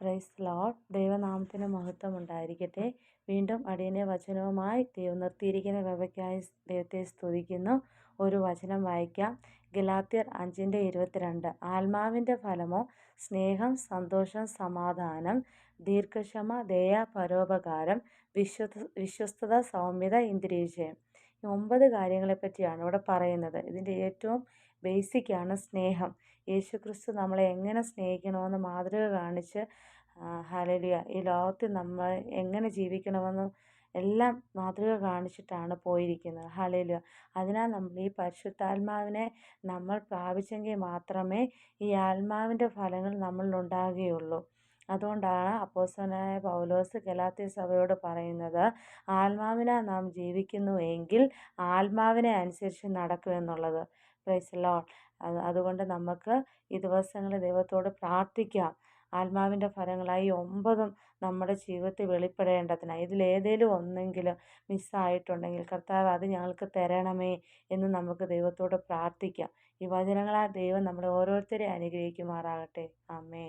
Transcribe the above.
Price load ദൈവനാമത്തിന് മഹത്വം ഉണ്ടായിരിക്കട്ടെ. വീണ്ടും അടിയനെ വചനവുമായി ദൈവം നിർത്തിയിരിക്കുന്ന കൃപയ്ക്കായി ദൈവത്തെ സ്തുതിക്കുന്നു. ഒരു വചനം വായിക്കാം. ഗലാത്യർ അഞ്ചിന്റെ ഇരുപത്തിരണ്ട്. ആത്മാവിന്റെ ഫലമോ? സ്നേഹം സന്തോഷം സമാധാനം ദീർഘക്ഷമ ദയ പരോപകാരം വിശ്വ വിശ്വസ്തത സൗമ്യത ഇന്ദ്രിയജയം ഈ ഒമ്പത് കാര്യങ്ങളെപ്പറ്റിയാണ് ഇവിടെ പറയുന്നത്. ഇതിന്റെ ഏറ്റവും ബേസിക്കാണ് സ്നേഹം. യേശുക്രിസ്തു നമ്മളെ എങ്ങനെ സ്നേഹിക്കണമെന്ന് മാതൃക കാണിച്ച് ഹലലിയ ഈ ലോകത്തിൽ നമ്മൾ എങ്ങനെ ജീവിക്കണമെന്ന് എല്ലാം മാതൃക കാണിച്ചിട്ടാണ് പോയിരിക്കുന്നത്. ഹലലിയ അതിനാൽ നമ്മൾ ഈ പരിശുദ്ധാത്മാവിനെ നമ്മൾ പ്രാപിച്ചെങ്കിൽ മാത്രമേ ഈ ആത്മാവിന്റെ ഫലങ്ങൾ നമ്മളിലുണ്ടാകുകയുള്ളൂ അതുകൊണ്ടാണ് അപ്പോസ്തലനായ പൗലോസ് ഗലാത്തി സഭയോട് പറയുന്നത് ആത്മാവിനാൽ നാം ജീവിക്കുന്നു എങ്കിൽ ആത്മാവിനെ അനുസരിച്ച് നടക്കുമെന്നുള്ളത് പ്രൈസ് ലോഡ് അത് അതുകൊണ്ട് നമുക്ക് ഈ ദിവസങ്ങളിൽ ദൈവത്തോട് പ്രാർത്ഥിക്കാം. ആത്മാവിന്റെ ഫലങ്ങളായി ഒമ്പതും നമ്മുടെ ജീവിതത്തിൽ വെളിപ്പെടേണ്ടതിന്. ഇതിലേതെങ്കിലും ഒന്നെങ്കിലും മിസ്സായിട്ടുണ്ടെങ്കിൽ കർത്താവ് അത് ഞങ്ങൾക്ക് തരണമേ എന്ന് നമുക്ക് ദൈവത്തോട് പ്രാർത്ഥിക്കാം. ഈ വചനങ്ങളാൽ ദൈവം നമ്മളെ ഓരോരുത്തരെ അനുഗ്രഹിക്കുമാറാകട്ടെ. ആമേ